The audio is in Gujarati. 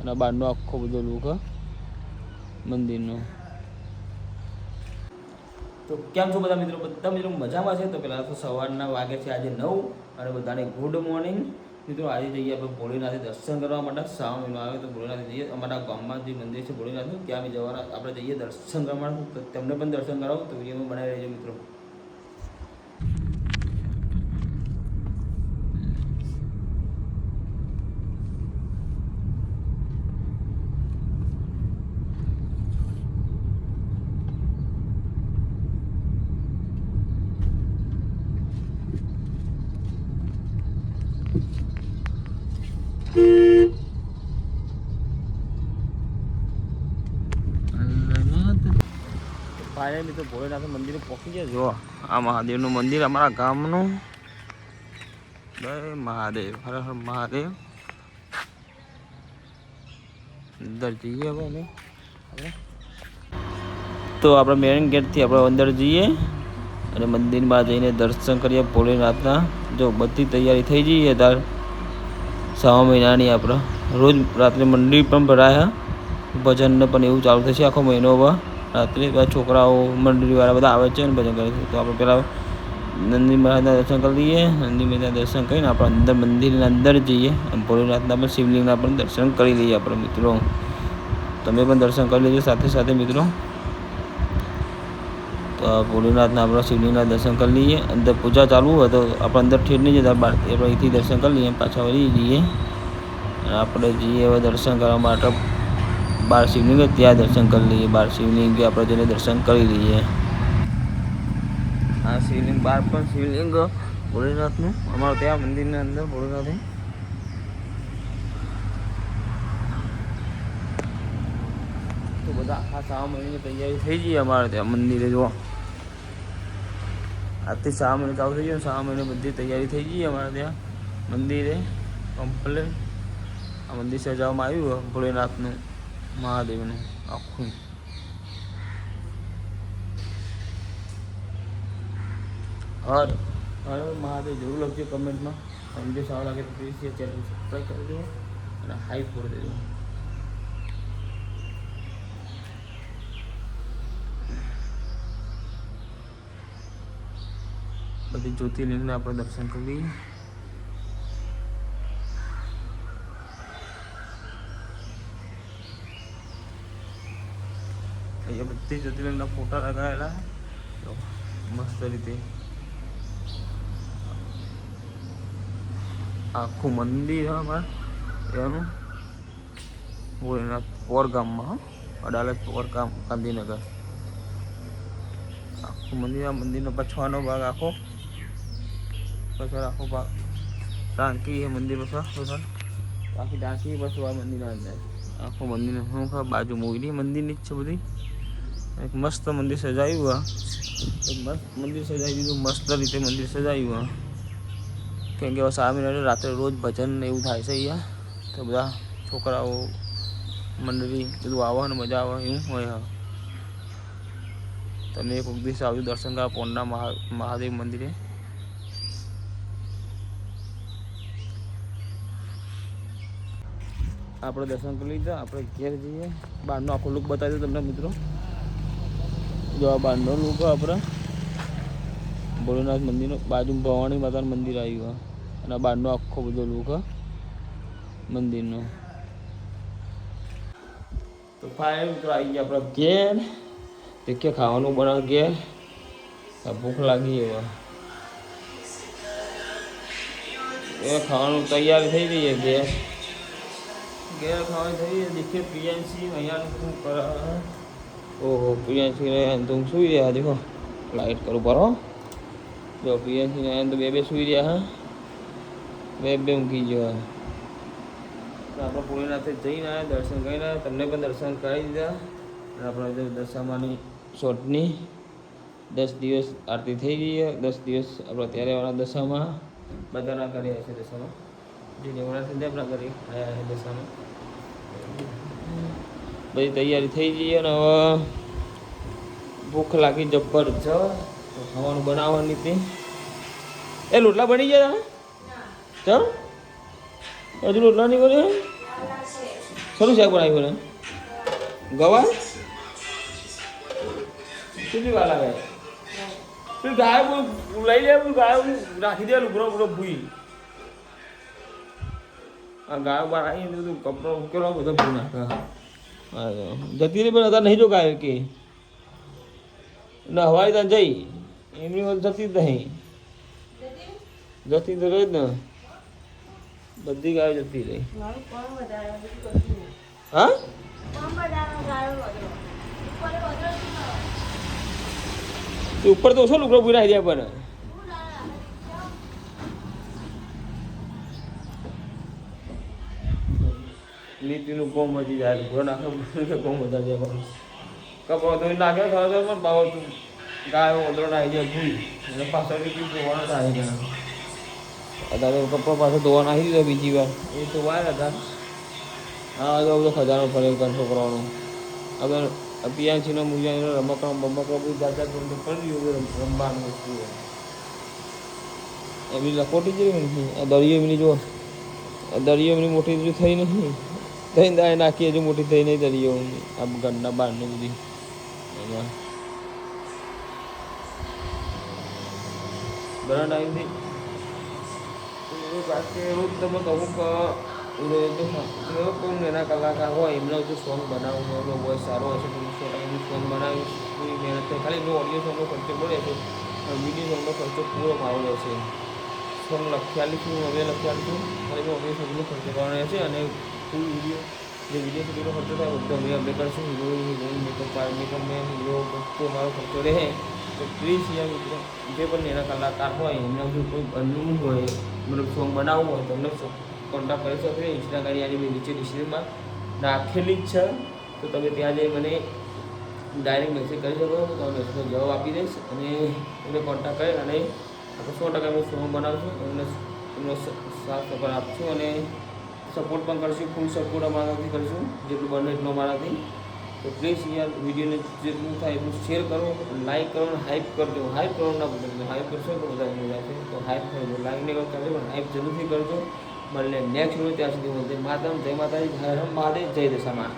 અને બહારનો આખો બધો લુક મંદિરનો. તો કેમ છો બધા મિત્રો? બધા મિત્રો મજામાં છે? તો પહેલાં તો સવારના વાગે છે આજે નવ અને બધાને ગુડ મોર્નિંગ મિત્રો, આજે જઈએ આપણે ભોળીનાથે દર્શન કરવા માટે. શ્રાવણ મહિનો આવે તો ભોળીનાથ જઈએ. અમારા ગામમાં જે મંદિર છે ભોળીનાથનું, ત્યાં બી જવાના. આપણે જઈએ દર્શન કરવા માટે. તેમને પણ દર્શન કરાવું. તો વિડીયોમાં બનાવી રહેજો મિત્રો. ફાઇનલી મિત્રો ભોળેનાથ મંદિરે પહોંચી ગયા. જો આ મહાદેવનું મંદિર અમારા ગામનું. જય મહાદેવ, હર હર મહાદેવ. અંદર જઈએ હવે અમે. તો આપણે મેઇન ગેટથી આપણે અંદર જઈએ અને મંદિરમાં જઈને દર્શન કરીએ ભોળેનાથના. જો બધી તૈયારી થઈ જઈએ તાર. સવા મહિનાની આપણે. રોજ રાત્રે મંદિર પણ ભરાયા. ભજનને પણ એવું ચાલુ થશે આખો મહિનો હવે. રાત્રે છોકરાઓ, મંડળીવાળા બધા આવે છે અને ભજન કરે છે. તો આપણે પહેલાં નંદી મહારાજના દર્શન કરી લઈએ. નંદી મહારાજના દર્શન કરીને આપણે અંદર મંદિરના અંદર જઈએ અને ભોલેનાથના પણ શિવલિંગના પણ દર્શન કરી લઈએ આપણે મિત્રો. તમે પણ દર્શન કરી લેજો સાથે સાથે મિત્રો. તો ભોલેનાથના આપણે શિવલિંગના દર્શન કરી લઈએ. અંદર પૂજા ચાલુ હોય તો આપણે અંદર ઠેર નહીં જતા બહાર આપણે અહીંથી દર્શન કરી લઈએ પાછા વળી જઈએ. આપણે જઈએ હવે દર્શન કરવા માટે. બાર શિવલિંગ ત્યાં દર્શન કરી લઈએ. બાર શિવલિંગ આપણે જઈને દર્શન કરી લઈએ. આ શિવલિંગ, બાર પણ શિવલિંગ ભોળેનાથનું અમારું ત્યાં મંદિરના અંદર ભોળેનાથે તો બધા આખા શ્રાવણ મહિનાની તૈયારી થઈ ગઈ અમારે ત્યાં મંદિરે જો આજથી શ્રાવણ મહિને ચાલુ થઈ ગયો, શ્રાવણ મહિને બધી તૈયારી થઈ ગઈ અમારે ત્યાં મંદિરે. કમ્પ્લેટ. આ મંદિર સજાવવામાં આવ્યું, ભોલેનાથનું. મહાદેવનું આખું હર હર મહાદેવ જરૂર લખજો કમેન્ટમાં તમને જો સારું લાગે તો પ્લીઝ ચેનલ સબસ્ક્રાઈબ કરી દો અને હાઈપ કરી દેજો બધી જ્યોતિર્લિંગને આપણે દર્શન કરી અહીંયા બધી જ્યોતિર્લિંગના ફોટા લગાવેલા મસ્ત રીતે. આખું મંદિર અમારે, એનું. ભોલેનાથ પોર ગામમાં, હો. અડાલજ પોરગામ ગાંધીનગર. આખું મંદિર, આ મંદિરનો પછવાનો ભાગ આખો. પાછળ આખો ભાગ. ટાંકી એ મંદિર પાછળ બાકી ટાંકી પછી આ મંદિરના અંદર. આખું મંદિર બાજુ મોઈની મંદિરની જ છે બધી. એક મસ્ત મંદિર સજાયું આ. એક મસ્ત મંદિર સજાવી દીધું, મસ્ત રીતે મંદિર સજાયું આ. કેમ કે સ્વામિનારાયણ રાત્રે રોજ ભજન એવું થાય છે અહીંયા. તો બધા છોકરાઓ, મંડળી, બધું આવે ને મજા આવે, એવું હોય તમે એક દિવસ આવજો દર્શન કરવા પોંડા મહા, મહાદેવ મંદિરે. આપણે દર્શન કરી લીધા, આપણે ઘેર જઈએ. બહારનો આખો લુક બતાવી દઉં તમને મિત્રો. જો આ બહારનો લુક આપણે. ભોલેનાથ મંદિરનો બાજુ ભવાણી માતાનું મંદિર આવ્યું અને બહારનો આખો બધો લોકો મંદિરનો. તો ફાઇનલ મિત્રો, આવી ગયા આપણા ઘેર. કે ખાવાનું બનાવ ઘેર. ભૂખ લાગી એવા એ ખાવાનું તૈયાર થઈ છે ઘેર. ઘેર ખાવાનું થઈ દેખે પ્રિયાંશી અહીંયા શું કરે ઓહો, પ્રિયાંશી ને તું સુઈ રહ્યા દેખો લાઇટ કરું બરો જો, પ્રિયાંશી ને તો બે બે સુઈ રહ્યા, હા. બે બે ઊંઘી ગયો આપણે ભોલેનાથે જઈને આવ્યા દર્શન કરીને આવ્યા તમને પણ દર્શન કરાવી દીધા. અને આપણે દશામાની શોટની દસ દિવસ આરતી થઈ ગઈ દસ દિવસ આપણે ત્યારે વાળા દશામાં. બધાના કર્યા છે દશામાં. જે નેવડા છે આપણા કરી આવ્યા છે દશામાં. બધી તૈયારી થઈ ગઈ અને હવે ભૂખ લાગી જબરજસ્ત છે ખાવાનું બનાવવાની હતી. એ રોટલા બની ગયા તમે? ચાલ હજુ રોટલા નહીં કર્યા શરૂ શાક બનાવી ને ગવા કેટલી વાર લાગે? ગાય લઈ લે ગાય રાખી દે લુગડો બુડો ભૂઈ. આ ગાય બહાર આવી બધું કપડો ઉકેલો બધો ભૂ નાખે. તો. જતી રહી પણ અત્યારે નહીં જો ગાય કે ના હવાઈ ત્યાં જઈ એમની વાત જતી જ નહીં જતી તો રહી જ ને બધી ગાયો જતી રહી. હા. ઉપર? તે ઓછો લુગડો પૂરા પણ શું લાલા? લીટીનું કોમ વધી જાય ઘોડા નાખે કોમ હતા પણ કપડો તો નાખે ખરો તો પણ બાબા તું ગાયો ઓદરોડા આવી જાય ભૂઈ. એટલે પાછળ બી ધોવાનો થાય અત્યારે કપડો પાછો ધોવા નાખી દીધો બીજી વાર. એ તો વાર હતા. હા તો બધો ખજાનો ફરે કર છોકરાઓનો. હવે પિયાંચીનો મુજાનો રમકડો બમકડો બધું જાત જાત બધું કરી દીધું રમવાનું એ એમની લખોટી જેવી નથી. દરિયો એમની જો દરિયો એમની મોટી થઈ નહીં થઈ દાય નાખી હજુ મોટી થઈ નહીં દરિયો આ ઘરના બહારની બધી. એમાં. બાકી રોજ તમે અમુક કોઈ કલાકાર હોય, એમનો સોંગ બનાવવું એમનો વોઇસ સારો હશે સોંગ બનાવી પૂરી મહેનત ખાલી એમનો ઓડિયો સોંગનો ખર્ચો પડે છે વીડિયો સોંગનો ખર્ચો પૂરો મારો રહેશે સોંગ લખ્યાલી છું હવે લખ્યાલી છું ખાલી ઓડિયો સોંગનો ખર્ચો કરવાનો રહેશે અને ફૂલ વીડિયો જે વીડિયો સુધીનો ખર્ચો થાય બધો અમે અમે કરશું heroine heroine makeup makeup man hero બધો મારો ખર્ચો રહે તો પ્લીઝ યાર મિત્રો જે પણ એના કલાકાર હોય એમના જો કોઈ બનવું હોય મતલબ સોંગ બનાવવું હોય તો અમને કોન્ટેક્ટ કરી શકો છો ઇન્સ્ટાગ્રામ યાની મેં નીચે ડિસ્ક્રિપ્શનમાં નાખેલી જ છે તો તમે ત્યાં જઈ મને ડાયરેક્ટ મેસેજ કરી શકો તો તમે મેસેજનો જવાબ આપી દઈશ અને એમને કોન્ટેક્ટ કરી અને આપણે સો ટકા એમનું સોંગ બનાવશું એમને એમનો સ- સાથ સહકાર આપશું અને સપોર્ટ પણ કરશું ફૂલ સપોર્ટ અમારાથી કરીશું, જેટલું બને એટલું અમારાથી. તો પ્લીઝ યાર, વિડીયોને જેટલું થાય એટલું શેર કરો લાઇક કરો અને હાઇપ કરજો. હાઇપ કરો ના બદલે હાઇપ કરશો તો બધા મજા છે તો હાઇપ કરજો લાઇક નહીં કરતા પણ હાઇપ જરૂરથી કરજો. મળીને નેક્સ્ટ વીડિયો ત્યાં સુધી જય માતા જય માતાજી, હર હર મહાદેવ, જય દશામાં.